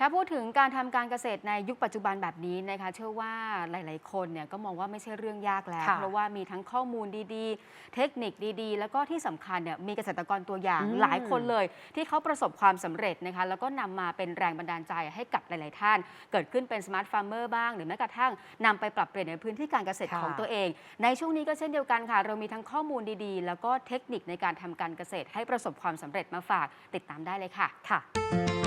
ถ้าพูดถึงการทำการเกษตรในยุคปัจจุบันแบบนี้นะคะเชื่อว่าหลาย ๆ คนเนี่ยก็มองว่าไม่ใช่เรื่องยากแล้วค่ะเพราะว่ามีทั้งข้อมูลดีๆ เทคนิคดีๆ แล้วก็ที่สำคัญเนี่ยมีเกษตรกรตัวอย่างอืมหลายคนเลย ที่เขาประสบความสำเร็จนะคะแล้วก็นำมาเป็นแรงบันดาลใจให้กับหลาย ๆ ท่าน เกิดขึ้นเป็นสมาร์ทฟาร์มเมอร์บ้าง หรือแม้กระทั่งนำไปปรับเปลี่ยนในพื้นที่การเกษตรค่ะของตัวเอง ในช่วงนี้ก็เช่นเดียวกันค่ะ เรามีทั้งข้อมูลดีๆ แล้วก็เทคนิคในการทำการเกษตรให้ประสบความสำเร็จมาฝากติดตามได้เลยค่ะค่ะ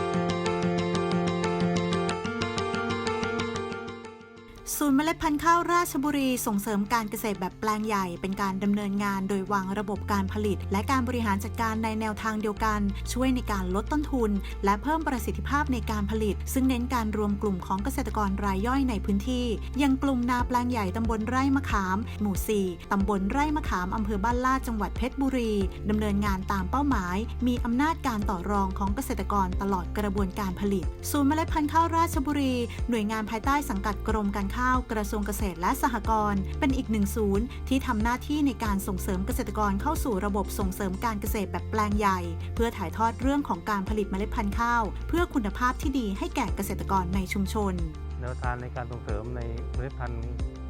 ศูนย์เมล็ดพันธุ์ข้าวราชบุรีส่งเสริมการเกษตรแบบแปลงใหญ่ เป็นการดำเนินงานโดยวางระบบการผลิต และการบริหารจัดการในแนวทางเดียวกัน ช่วยในการลดต้นทุน และเพิ่มประสิทธิภาพในการผลิต ซึ่งเน้นการรวมกลุ่มของเกษตรกรรายย่อยในพื้นที่ อย่างกลุ่มนาแปลงใหญ่ตำบลไร่มะขาม หมู่ 4ตำบลไร่มะขามอำเภอบ้านลาดจังหวัดเพชรบุรีดำเนินงานตามเป้าหมาย มีอำนาจการต่อรองของเกษตรกรตลอดกระบวนการผลิต ศูนย์เมล็ดพันธุ์ข้าวราชบุรี หน่วยงานภายใต้สังกัดกรมการข้าวกระทรวงเกษตรและสหกรณ์เป็นอีกหนึ่งศูนย์ที่ทำหน้าที่ในการส่งเสริมเกษตรกรเข้าสู่ระบบส่งเสริมการเกษตรแบบแปลงใหญ่ เพื่อถ่ายทอดเรื่องของการผลิตเมล็ดพันธุ์ข้าว เพื่อคุณภาพที่ดีให้แก่เกษตรกรในชุมชน แนวทางในการส่งเสริมในเมล็ดพันธุ์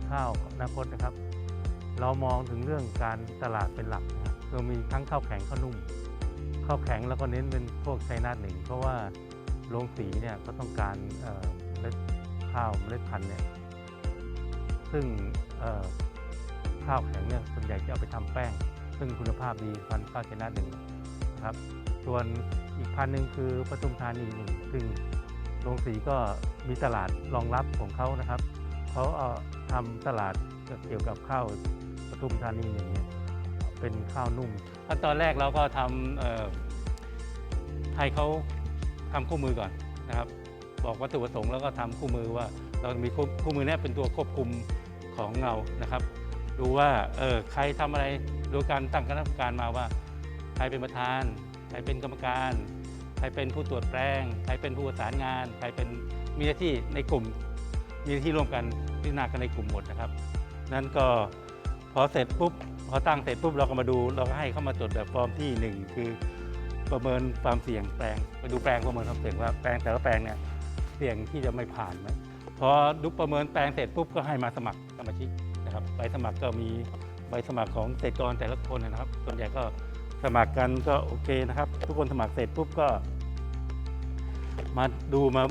ข้าวอนาคตนะครับ เรามองถึงเรื่องการตลาดเป็นหลักนะครับเรามีทั้งข้าวแข็งข้าวนุ่มข้าวแข็งแล้วก็เน้นเป็นพวกไชนาทหนึ่งเพราะว่าโรงสีเนี่ยก็ต้องการเมล็ดข้าวเมล็ดพันธุ์เนี่ย ซึ่งข้าวแข็งเนี่ยส่วนใหญ่จะเอาไปทำแป้ง ซึ่งคุณภาพดีพันธุ์ข้าวชนาหนึ่งนะครับ ส่วนอีกพันหนึ่งคือปทุมธานีหนึ่งซึ่งโรงสีก็มีตลาดรองรับของเขานะครับเขาเอาทำตลาดเกี่ยวกับข้าวปทุมธานีหนึ่งเป็นข้าวนุ่มขั้นตอนแรกเราก็ทำเอ่อให้เขาทำคู่มือก่อนนะครับ บอกวัตถุประสงค์แล้วก็ทำคู่มือว่าเรามีคู่มือนี้เป็นตัวควบคุม ของเรานะครับ ดูว่าเออใครทำอะไรดูการตั้งคณะกรรมการมาว่า ใครเป็นประธาน ใครเป็นกรรมการ ใครเป็นผู้ตรวจแปลง ใครเป็นผู้ประสานงาน ใครเป็นมีหน้าที่ในกลุ่ม มีหน้าที่ร่วมกันพิจารณากันในกลุ่มหมดนะครับ นั้นก็พอเสร็จปุ๊บพอตั้งเสร็จปุ๊บเราก็มาดูเราก็ให้เข้ามาตรวจแบบฟอร์มที่หนึ่งคือประเมินความเสี่ยงแปลงไปดูแปลงประเมินความเสี่ยงว่าแปลงแต่ละแปลงเนี่ยเสี่ยงที่จะไม่ผ่านไหม พอดูประเมินแปลงเสร็จปุ๊บก็ให้มาสมัครสมาชิกนะครับใบสมัครก็มีใบสมัครของเกษตรกรแต่ละคนนะครับ ส่วนใหญ่ก็สมัครกันก็โอเคนะครับ ทุกคนสมัครเสร็จปุ๊บก็ มาดูมา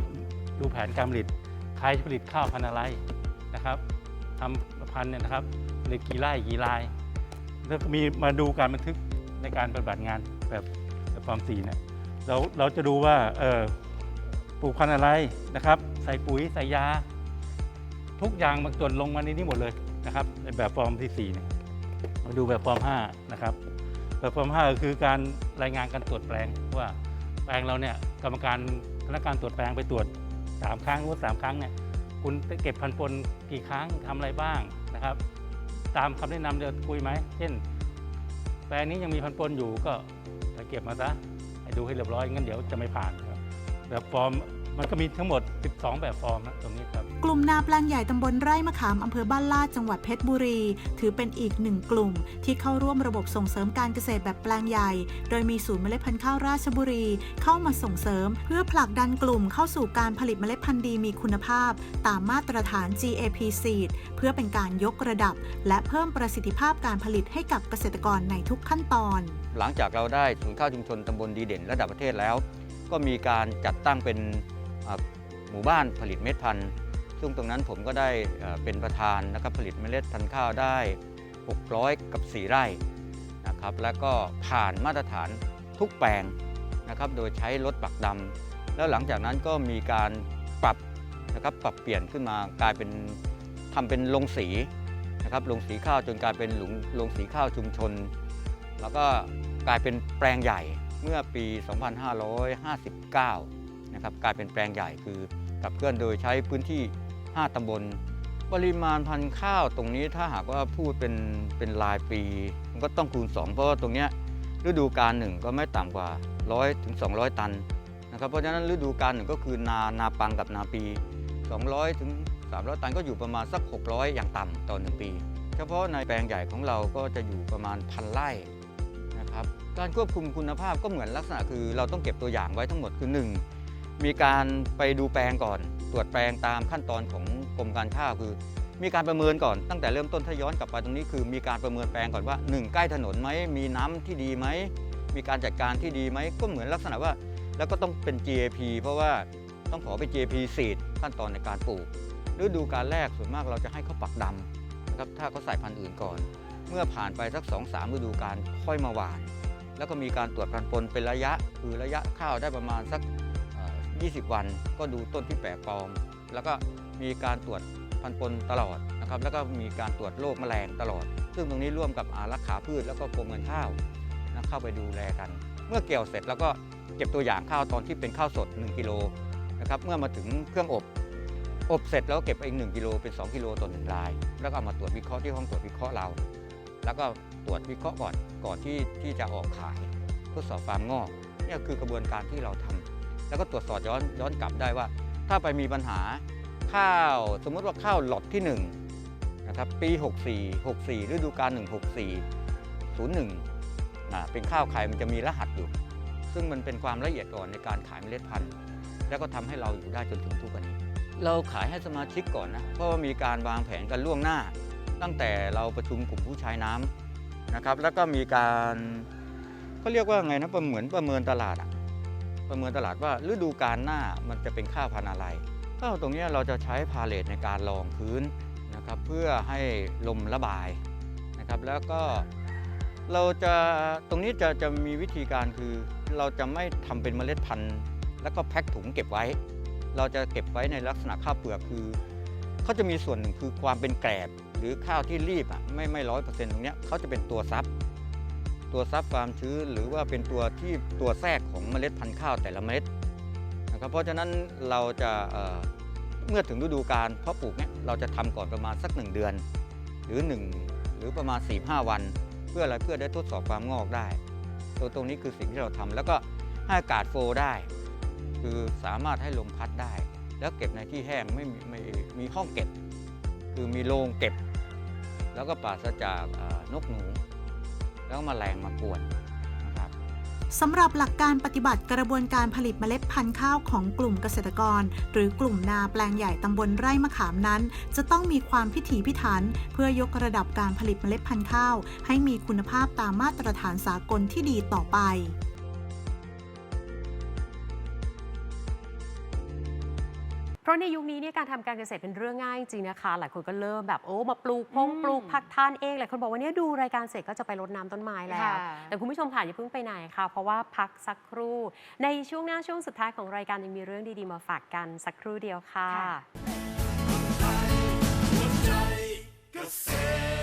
ดูแผนการผลิตใครจะผลิตข้าวพันธุ์อะไรนะครับทำพันธุ์เนี่ยนะครับผลิตกี่ไร่กี่ลาย แล้วก็มีมาดูการบันทึกในการปฏิบัติงานแบบแบบฟาร์มสีเนี่ยเราเราจะดูว่าเออปลูกพันธุ์อะไรนะครับ ใส่ปุ๋ยใส่ยา ทุกอย่างมาจดลงมาในนี้หมดเลยนะครับในแบบฟอร์มที่สี่เนี่ยมาดูแบบฟอร์มห้านะครับแบบฟอร์มห้าก็คือการรายงานการตรวจแปลงว่าแปลงเราเนี่ยกรรมการคณะกรรมการตรวจแปลงไปตรวจสามครั้งหรือสามครั้งเนี่ยคุณเก็บพันปนกี่ครั้งทำอะไรบ้างนะครับ ตามคำแนะนำเดินคุยไหมเช่น แปลงนี้ยังมีพันปนอยู่ก็ไปเก็บมาซะให้ดูให้เรียบร้อยงั้นเดี๋ยวจะไม่ผ่านครับแบบฟอร์ม มันก็มีทั้งหมด 12 แบบฟอร์มนะตรงนี้ครับ กลุ่มนาแปลงใหญ่ตำบลไร่มะขามอำเภอบ้านลาดจังหวัดเพชรบุรี ถือเป็นอีกหนึ่งกลุ่ม ที่เข้าร่วมระบบส่งเสริมการเกษตรแบบแปลงใหญ่ โดยมีศูนย์เมล็ดพันธุ์ข้าวราชบุรี เข้ามาส่งเสริม เพื่อผลักดันกลุ่มเข้าสู่การผลิตเมล็ดพันธุ์ดีมีคุณภาพ ตามมาตรฐาน GAP Seed เพื่อเป็นการยกระดับ และเพิ่มประสิทธิภาพการผลิตให้กับเกษตรกรในทุกขั้นตอน หลังจากเราได้ศูนย์ข้าวชุมชนตำบลดีเด่น ระดับประเทศแล้ว ก็มีการจัดตั้งเป็นอ่า หมู่บ้านผลิตเม็ดพันธุ์ ซึ่งตรงนั้นผมก็ได้เป็นประธานนะครับผลิตเมล็ดพันธุ์ข้าวได้ 600 กับ 4 ไร่นะครับแล้วก็ผ่านมาตรฐานทุกแปลงนะครับโดยใช้รถปักดำแล้วหลังจากนั้นก็มีการปรับนะครับปรับเปลี่ยนขึ้นมากลายเป็นทำเป็นโรงสีนะครับโรงสีข้าวจนกลายเป็นหลุมโรงสีข้าวชุมชน แล้วก็กลายเป็นแปลงใหญ่เมื่อปี 2559 นะครับกลายเป็นแปลงใหญ่คือกับเคลื่อนโดยใช้พื้นที่ 5ตำบล ปริมาณพันธุ์ข้าวตรงนี้ถ้าหากว่าพูดเป็นเป็นรายปี มันก็ต้องคูณ 2 เพราะว่าตรงเนี้ยฤดูกาลหนึ่งก็ไม่ต่ำกว่า 100ถึง200 ตันนะครับเพราะฉะนั้นฤดูกาลหนึ่งก็คือนานาปังกับนาปี 200ถึง300 ตันก็อยู่ประมาณสัก 600 อย่างต่ำต่อ 1 ปี เฉพาะในแปลงใหญ่ของเราก็จะอยู่ประมาณพันไร่นะครับการควบคุมคุณภาพก็เหมือนลักษณะคือเราต้องเก็บตัวอย่างไว้ทั้งหมดคือ 1 มีการไปดูแปลงก่อน ตรวจแปลงตามขั้นตอนของกรมการข้าวคือ มีการประเมินก่อนตั้งแต่เริ่มต้นถ้าย้อนกลับไปตรงนี้คือ มีการประเมินแปลงก่อนว่า 1 ใกล้ถนนไหมมีน้ำที่ดีไหมมีการจัดการที่ดีไหมก็เหมือนลักษณะว่า แล้วก็ต้องเป็น GAP เพราะว่าต้องขอไป GAP สีดขั้นตอนในการปลูกฤดูการแรกส่วนมากเราจะให้เขาปักดำนะครับถ้าเขาใส่พันธุ์อื่นก่อน เมื่อผ่านไปสัก 2-3ฤดูการค่อยมาหวาน แล้วก็มีการตรวจพันธุ์ปนเป็นระยะ คือระยะข้าวได้ประมาณสัก 20 วัน ก็ดูต้นที่แปลกปลอม แล้วก็มีการตรวจพันธุ์ปนตลอดนะครับแล้วก็มีการตรวจโรคแมลงตลอด ซึ่งตรงนี้ร่วมกับอารักขาพืชแล้วก็กรมการข้าวนะเข้าไปดูแลกัน เมื่อเกี่ยวเสร็จแล้วก็เก็บตัวอย่างข้าวตอนที่เป็นข้าวสด 1 กิโลนะครับเมื่อมาถึงเครื่องอบ อบเสร็จแล้วเก็บไปอีก 1 กิโลเป็น 2 กิโลต่อหนึ่งราย แล้วก็เอามาตรวจวิเคราะห์ที่ห้องตรวจวิเคราะห์เรา แล้วก็ตรวจวิเคราะห์ก่อนก่อนที่ที่จะออกขายทดสอบฟามงอกนี่คือกระบวนการที่เราทำ แล้วก็ตรวจสอบย้อนย้อนกลับได้ว่า ถ้าไปมีปัญหาข้าวสมมุติว่าข้าวหลอดที่1นะครับปี 64 64 ฤดูกาล1 64 01นะเป็นข้าวไข่มันจะมีรหัสอยู่ ซึ่งมันเป็นความละเอียดอ่อนในการขายเมล็ดพันธุ์ แล้วก็ทำให้เราอยู่ได้จนถึงทุกวันนี้ เราขายให้สมาชิกก่อนนะเพราะว่ามีการวางแผนกันล่วงหน้า ตั้งแต่เราประชุมกลุ่มผู้ใช้น้ำนะครับแล้วก็มีการเขาเรียกว่าไงนะประเหมือนประเมินตลาดอะ ประเมินตลาดว่าฤดูกาลหน้ามันจะเป็นข้าวพันธุ์อะไรก็ตรงนี้เราจะใช้พาเลทในการรองพื้นนะครับเพื่อให้ลมระบายนะครับแล้วก็เราจะตรงนี้จะจะมีวิธีการคือ เราจะไม่ทำเป็นเมล็ดพันธุ์ แล้วก็แพ็คถุงเก็บไว้ เราจะเก็บไว้ในลักษณะข้าวเปลือกคือเขาจะมีส่วนหนึ่งคือความเป็นแกลบ หรือข้าวที่รีบอะไม่ไม่ร้อยเปอร์เซ็นต์ตรงเนี้ยเขาจะเป็นตัวซับ ตัวซับความชื้นหรือว่าเป็นตัวที่ตัวแทรกของเมล็ดพันธุ์ข้าวแต่ละเมล็ดนะครับเพราะฉะนั้นเราจะเเมื่อถึงฤดูกาลเพาะปลูกเนี่ยเราจะทำก่อนประมาณสัก 1 เดือน หรือ 1 หรือประมาณ 4-5 วัน เพื่ออะไรเพื่อได้ทดสอบความงอกได้ ตัวตรงนี้คือสิ่งที่เราทำแล้วก็ให้อากาศโฟลได้ คือสามารถให้ลมพัดได้ แล้วเก็บในที่แห้งไม่มีไม่มีห้องเก็บ คือมีโรงเก็บ แล้วก็ปราศจากนกหนู แล้วมาแรงมากวนนะครับสำหรับหลักการปฏิบัติกระบวนการผลิตเมล็ดพันธุ์ข้าวของกลุ่มเกษตรกร หรือกลุ่มนาแปลงใหญ่ตำบลไร่มะขามนั้น จะต้องมีความพิถีพิถัน เพื่อยกระดับการผลิตเมล็ดพันธุ์ข้าว ให้มีคุณภาพตามมาตรฐานสากลที่ดีต่อไป เพราะในยุคนี้เนี่ยการทำการเกษตรเป็นเรื่องง่ายจริงนะคะ หลายคนก็เริ่มแบบโอ้มาปลูกพงปลูกผักทานเองหลายคนบอกว่าเนี่ยดูรายการเสร็จก็จะไปรดน้ำต้นไม้แล้วแต่คุณผู้ชมค่ะอย่าเพิ่งไปไหนค่ะ เพราะว่าพักสักครู่ ในช่วงหน้าช่วงสุดท้ายของรายการยังมีเรื่องดีๆมาฝากกันสักครู่เดียวค่ะ ค่ะ Say.